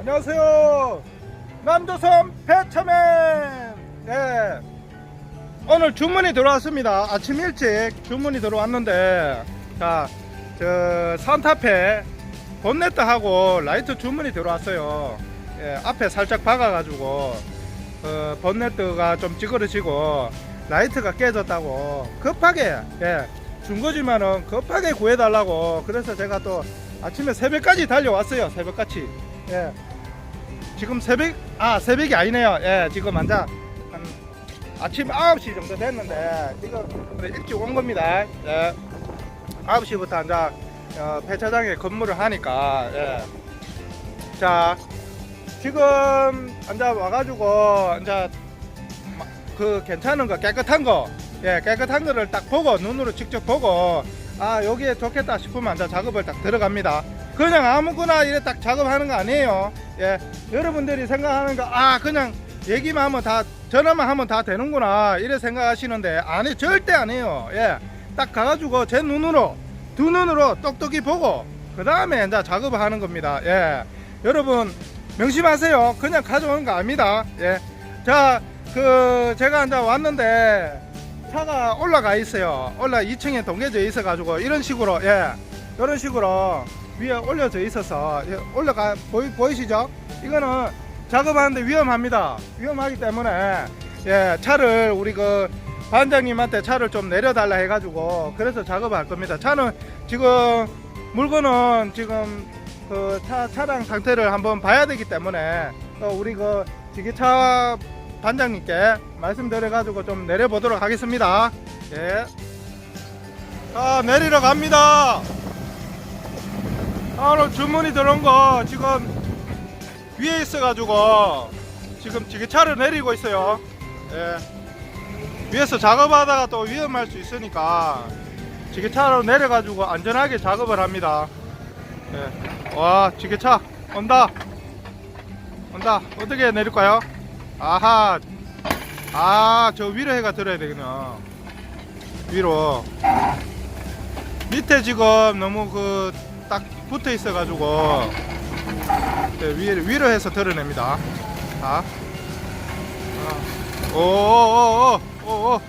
안녕하세요. 남조선 배차맨. 예. 오늘 주문이 들어왔습니다. 아침 일찍 주문이 들어왔는데, 자, 저 산타페 본네트하고 라이트 주문이 들어왔어요. 예, 앞에 살짝 박아가지고 어, 본네트가 좀 찌그러지고 라이트가 깨졌다고 급하게 예, 준 거지만은 급하게 구해달라고 그래서 제가 또 아침에 새벽까지 달려왔어요. 새벽같이. 예. 지금 새벽 아 새벽이 아니네요. 예, 지금 앉아 한 아침 9시 정도 됐는데 그래, 일찍 온 겁니다. 예. 9시부터 앉아 어, 폐차장에 근무를 하니까 예. 자 지금 앉아 와가지고 이제 마- 그 괜찮은 거 깨끗한 거 예, 깨끗한 거를 딱 보고 눈으로 직접 보고 아 여기에 좋겠다 싶으면 앉아 작업을 딱 들어갑니다. 그냥 아무거나 이래 딱 작업하는 거 아니에요. 예, 여러분들이 생각하는 거 아 그냥 얘기만 하면 다 전화만 하면 다 되는구나 이래 생각하시는데 아니 절대 아니에요. 예, 딱 가가지고 제 눈으로 두 눈으로 똑똑히 보고 그 다음에 이제 작업을 하는 겁니다. 예, 여러분 명심하세요. 그냥 가져오는 거 아닙니다. 예, 자 그 제가 이제 왔는데 차가 올라가 있어요. 올라 2층에 동계져 있어 가지고 이런 식으로 예 이런 식으로 위에 올려져 있어서 예, 올라가 보이, 보이시죠? 이거는 작업하는데 위험합니다. 위험하기 때문에 예 차를 우리 그 반장님한테 차를 좀 내려달라 해가지고 그래서 작업할 겁니다. 차는 지금 물건은 지금 그 차 차량 상태를 한번 봐야 되기 때문에 또 우리 그 지게차 반장님께 말씀드려가지고 좀 내려보도록 하겠습니다. 예. 자, 내리러 갑니다. 아, 오늘 주문이 들어온 거 지금 위에 있어가지고 지금 지게차를 내리고 있어요. 예. 위에서 작업하다가 또 위험할 수 있으니까 지게차로 내려가지고 안전하게 작업을 합니다. 예. 와, 지게차 온다. 온다. 어떻게 내릴까요? 아하. 아, 저 위로 해가 들어야 되겠네요. 위로. 밑에 지금 너무 그 딱 붙어 있어가지고 네, 위로, 위로 해서 드러냅니다. 자. 아. 오오오오 오오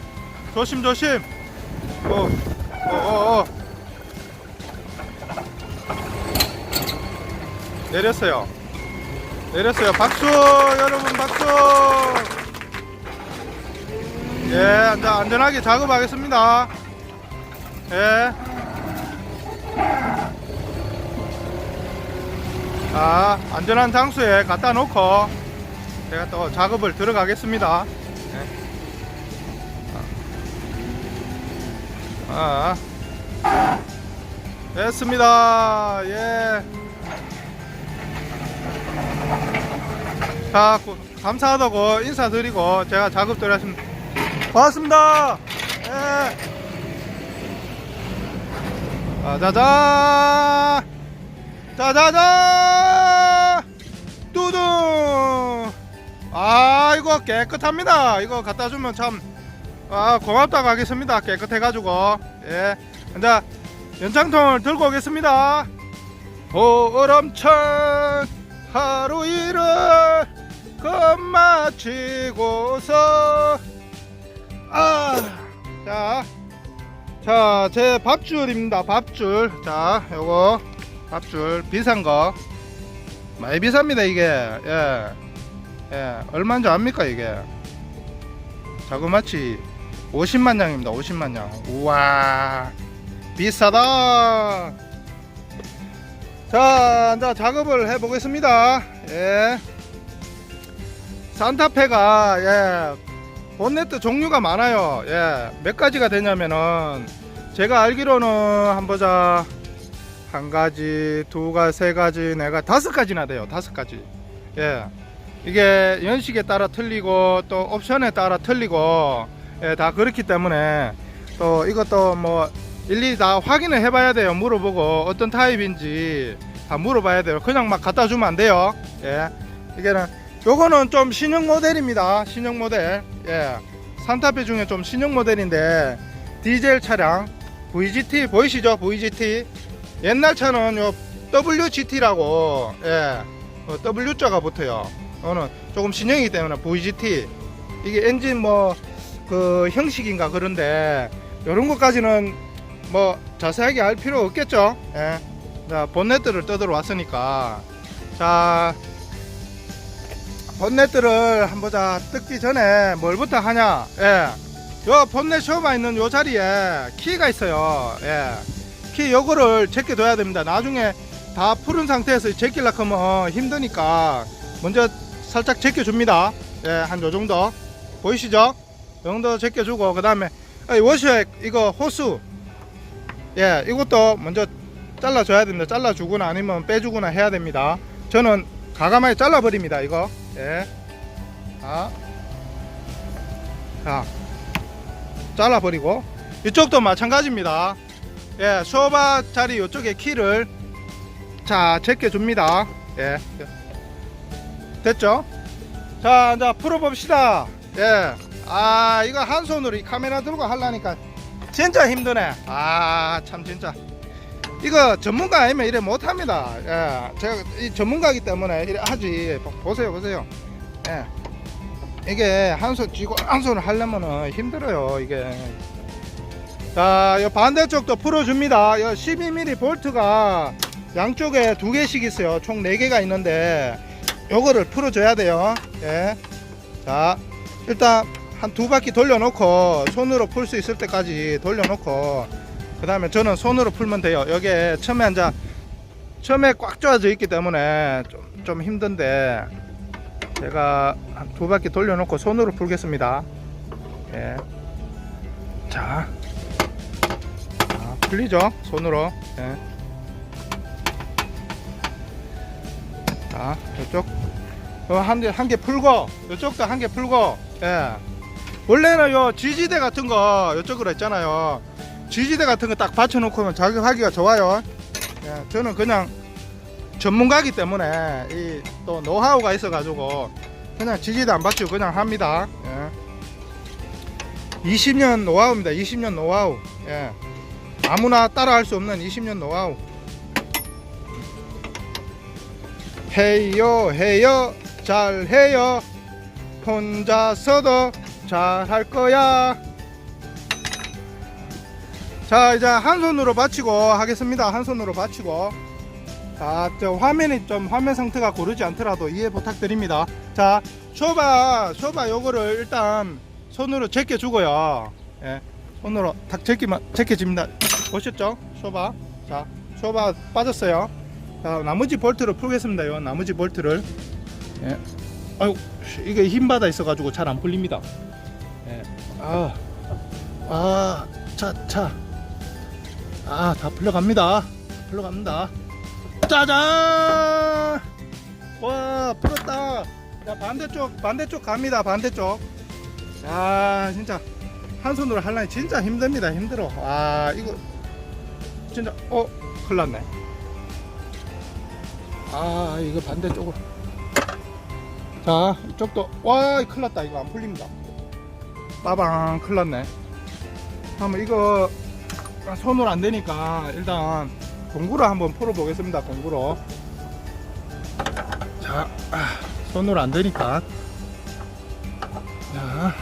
조심 조심. 오오오 내렸어요. 내렸어요. 박수 여러분 박수. 예, 안전, 안전하게 작업하겠습니다. 예. 아, 안전한 장소에 갖다 놓고 제가 또 작업을 들어가겠습니다. 예. 아, 됐습니다. 예. 자, 고- 감사하다고 인사드리고 제가 작업 들어갔습니다. 고맙습니다. 예. 짜자자. 짜자자. 아, 이거 깨끗합니다. 이거 갖다 주면 참, 아, 고맙다고 하겠습니다. 깨끗해 가지고. 예. 이제 연장통을 들고 오겠습니다. 보람찬 하루 일을 끝마치고서 아, 자, 자, 제 밥줄입니다. 밥줄. 자, 요거 밥줄 비싼 거 많이 비쌉니다 이게. 예, 예, 얼마인 줄 압니까 이게? 자그마치 50만 장입니다. 50만 장. 우와, 비싸다. 자, 이제 작업을 해 보겠습니다. 예. 산타페가, 예, 본네트 종류가 많아요. 예, 몇 가지가 되냐면은, 제가 알기로는, 한 보자. 한 가지, 두 가지, 세 가지, 네 가지, 다섯 가지나 돼요. 다섯 가지. 예. 이게 연식에 따라 틀리고, 또 옵션에 따라 틀리고, 예, 다 그렇기 때문에, 또 이것도 뭐, 일일이 다 확인을 해봐야 돼요. 물어보고 어떤 타입인지 다 물어봐야 돼요. 그냥 막 갖다 주면 안 돼요. 예, 이게는 요거는 좀 신형 모델입니다. 신형 모델. 예, 산타페 중에 좀 신형 모델인데 디젤 차량 VGT 보이시죠? VGT 옛날 차는 요 WGT라고 예, 어, W자가 붙어요. 이거는 조금 신형이기 때문에 VGT 이게 엔진 뭐 그 형식인가 그런데 이런 것까지는 뭐 자세하게 알 필요 없겠죠. 예. 자 본네트를 뜯으러 왔으니까 자 본네트를 한번 보자 뜯기 전에 뭘부터 하냐 예. 요 본넷 쇼바 있는 요 자리에 키가 있어요 예. 키 요거를 제껴둬야 됩니다 나중에 다 푸른 상태에서 제끼려 하면 힘드니까 먼저 살짝 제껴줍니다. 예, 한 요 정도. 보이시죠? 요 정도 제껴주고 그 다음에 워셔액 이거 호수. 예 이것도 먼저 잘라줘야 됩니다. 잘라주거나 아니면 빼주거나 해야 됩니다. 저는 가감하게 잘라버립니다 이거. 예. 자, 자. 잘라버리고. 이쪽도 마찬가지입니다. 예 쇼바 자리 이쪽에 키를 자 제껴줍니다. 예 됐죠? 자 이제 풀어봅시다. 예 아 이거 한 손으로 이 카메라 들고 하려니까 진짜 힘드네. 아 참 진짜. 이거 전문가 아니면 이래 못합니다. 예. 제가 이 전문가이기 때문에 이래 하지. 보세요 보세요. 예. 이게 한 손 쥐고 한 손을 하려면은 힘들어요 이게. 자, 이 반대쪽도 풀어줍니다. 이 12mm 볼트가 양쪽에 두 개씩 있어요. 총 네 개가 있는데 요거를 풀어줘야 돼요. 예. 자, 일단 한 두 바퀴 돌려놓고 손으로 풀 수 있을 때까지 돌려놓고 그 다음에 저는 손으로 풀면 돼요. 여기에 처음에 앉아 처음에 꽉 조아져 있기 때문에 좀, 좀 힘든데 제가 한 두 바퀴 돌려놓고 손으로 풀겠습니다. 예. 자. 아, 풀리죠? 손으로. 예. 자, 이쪽. 한 개, 한 개 풀고, 이쪽도 한 개 풀고, 예. 원래는 요 지지대 같은 거, 이쪽으로 했잖아요. 지지대 같은 거 딱 받쳐놓고 자극하기가 좋아요. 예, 저는 그냥 전문가기 때문에 이 또 노하우가 있어가지고 그냥 지지대 안 받치고 그냥 합니다. 예. 20년 노하우입니다. 20년 노하우. 예. 아무나 따라할 수 없는 20년 노하우. 해요 해요 잘해요 혼자서도 잘할 거야. 자 이제 한 손으로 받치고 하겠습니다. 한 손으로 받치고. 자, 저 화면이 좀 화면 상태가 고르지 않더라도 이해 부탁드립니다. 자, 쇼바 쇼바 요거를 일단 손으로 제껴 주고요. 예. 손으로 탁 제끼면 제껴집니다. 보셨죠? 쇼바. 자, 쇼바 빠졌어요. 자, 나머지 볼트를 풀겠습니다. 요 나머지 볼트를. 예. 아유, 이게 힘 받아 있어 가지고 잘 안 풀립니다. 예. 아. 아, 차, 차. 아, 다 풀려갑니다. 다 풀려갑니다. 짜잔! 와, 풀었다. 자, 반대쪽, 반대쪽 갑니다. 반대쪽. 야, 진짜 한 손으로 하려니 진짜 힘듭니다. 힘들어. 아, 이거 진짜 어, 큰일 났네. 아, 이거 반대쪽으로. 자, 이쪽도 와, 큰일 났다. 이거 안 풀립니다. 빠방, 큰일 났네. 한번 이거 손으로 안 되니까 일단 공구로 한번 풀어 보겠습니다. 공구로. 자, 아, 손으로 안 되니까. 자.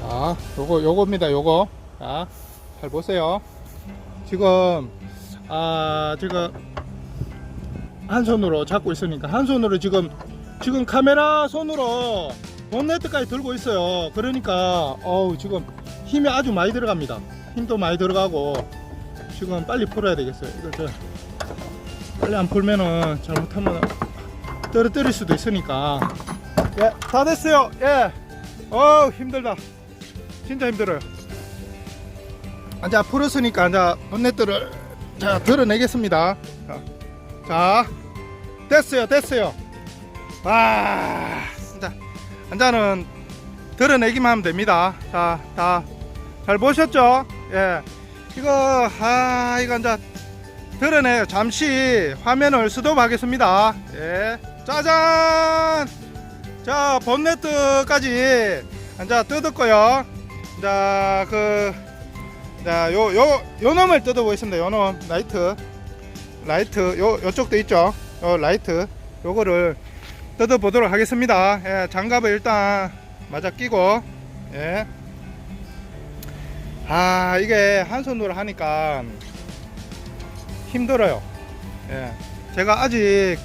자, 요거 요겁니다. 요거. 자, 잘 보세요. 지금 아, 지금 한 손으로 잡고 있으니까 한 손으로 지금 지금 카메라 손으로 본네트까지 들고 있어요. 그러니까 어우 지금 힘이 아주 많이 들어갑니다. 힘도 많이 들어가고 지금 빨리 풀어야 되겠어요. 이거 저 빨리 안 풀면은 잘못하면 떨어뜨릴 수도 있으니까 예, 다 됐어요. 예. 어우 힘들다. 진짜 힘들어요. 아, 자 풀었으니까 자 본네트를 자 드러내겠습니다. 자, 자 됐어요, 됐어요. 와 진짜 한자는 드러내기만 하면 됩니다. 자, 다 잘 보셨죠? 예. 이거, 아, 이거 이제 드러내요. 잠시 화면을 스톱하겠습니다. 예. 짜잔! 자, 본네트까지 이제 뜯었고요. 자, 그, 자, 요, 요, 요 놈을 뜯어보겠습니다. 요 놈, 라이트. 라이트, 요, 요쪽도 있죠. 요 라이트. 요거를 뜯어보도록 하겠습니다. 예, 장갑을 일단 맞아 끼고, 예. 아, 이게 한 손으로 하니까 힘들어요. 예. 제가 아직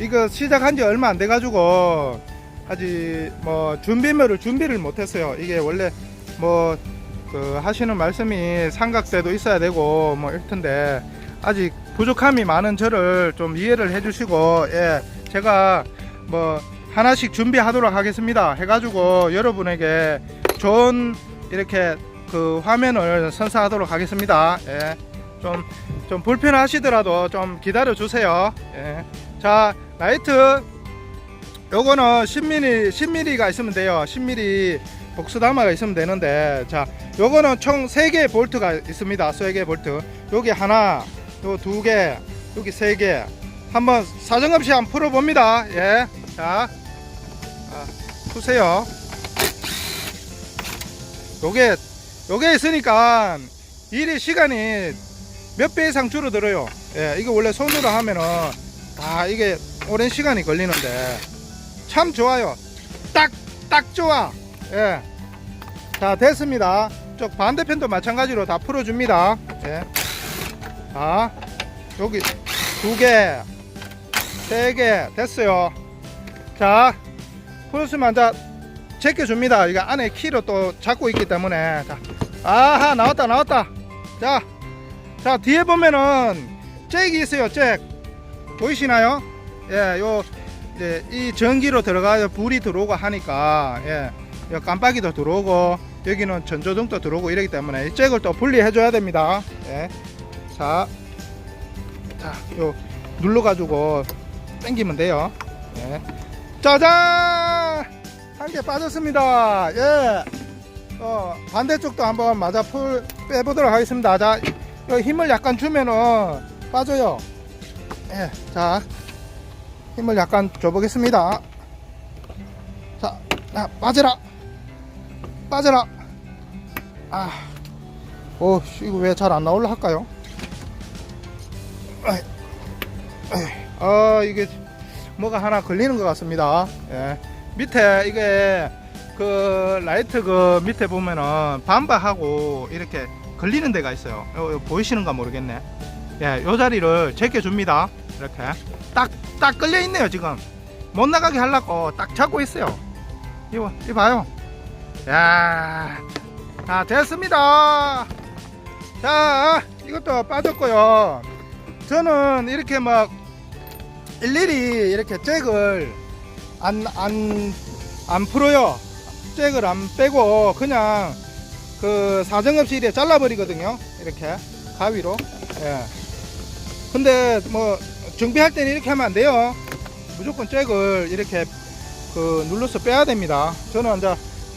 이거 시작한 지 얼마 안 돼가지고 아직 뭐 준비물을 준비를 못했어요. 이게 원래 뭐 그 하시는 말씀이 삼각대도 있어야 되고 뭐 이럴 텐데 아직 부족함이 많은 저를 좀 이해를 해주시고 예 제가 뭐 하나씩 준비하도록 하겠습니다. 해가지고 여러분에게 좋은 이렇게 그 화면을 선사하도록 하겠습니다. 예. 좀, 좀 불편하시더라도 좀 기다려 주세요. 예. 자, 라이트. 요거는 10mm, 10mm가 있으면 돼요. 10mm 복수다마가 있으면 되는데, 자, 요거는 총 3개의 볼트가 있습니다. 3개의 볼트. 여기 하나, 요 두 개, 여기 세 개. 한번 사정없이 한번 풀어봅니다. 예. 자, 아, 푸세요. 요게, 요게 있으니까 일의 시간이 몇 배 이상 줄어들어요. 예, 이거 원래 손으로 하면은 다 이게 오랜 시간이 걸리는데 참 좋아요. 딱, 딱 좋아. 예. 자, 됐습니다. 쪽 반대편도 마찬가지로 다 풀어줍니다. 예. 자, 여기 두 개, 세 개, 됐어요. 자, 풀었으면 이제 제껴줍니다. 이거 안에 키로 또 잡고 있기 때문에. 자, 아하, 나왔다, 나왔다. 자, 자 뒤에 보면은 잭이 있어요 잭 보이시나요 예 요 이제 이 전기로 들어가요 불이 들어오고 하니까 예요 깜빡이도 들어오고 여기는 전조등도 들어오고 이러기 때문에 이 잭을 또 분리해 줘야 됩니다. 예 자 자 요 눌러 가지고 당기면 돼요. 예. 짜잔! 한 개 빠졌습니다. 예. 어, 반대쪽도 한번 맞아 풀 빼보도록 하겠습니다. 자 요 힘을 약간 주면은 빠져요. 예, 자, 힘을 약간 줘보겠습니다. 자, 야, 빠져라! 빠져라! 아, 오, 씨, 이거 왜 잘 안 나올라 할까요? 아, 이게 뭐가 하나 걸리는 것 같습니다. 예, 밑에 이게 그 라이트 그 밑에 보면은 반바하고 이렇게 걸리는 데가 있어요. 요, 요 보이시는가 모르겠네. 예, 요 자리를 제껴 줍니다. 이렇게 딱, 딱 걸려 있네요, 지금. 못 나가게 하려고 딱 잡고 있어요. 이거, 이거 봐요. 야, 자, 됐습니다. 자, 이것도 빠졌고요. 저는 이렇게 막 일일이 이렇게 잭을 안, 안, 안 풀어요. 잭을 안 빼고 그냥 그 사정없이 이렇게 잘라버리거든요. 이렇게 가위로. 예. 근데 뭐 정비할 때는 이렇게 하면 안 돼요. 무조건 잭을 이렇게 그 눌러서 빼야 됩니다. 저는 이제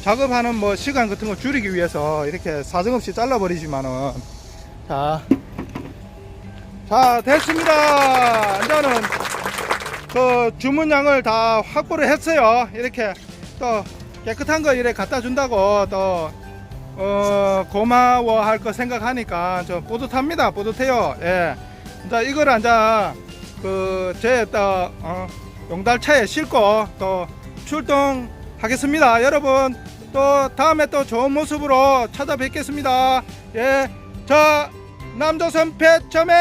작업하는 뭐 시간 같은 거 줄이기 위해서 이렇게 사정없이 잘라버리지만은 자, 자 됐습니다. 이제는 그 주문량을 다 확보를 했어요. 이렇게 또 깨끗한 거 이렇게 갖다 준다고 또 어, 고마워할 거 생각하니까 좀 뿌듯합니다. 뿌듯해요. 예. 자, 이걸 이제 그제또 어, 용달차에 싣고 또 출동하겠습니다. 여러분 또 다음에 또 좋은 모습으로 찾아뵙겠습니다. 예. 자, 남조선 배처맨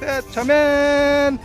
배처맨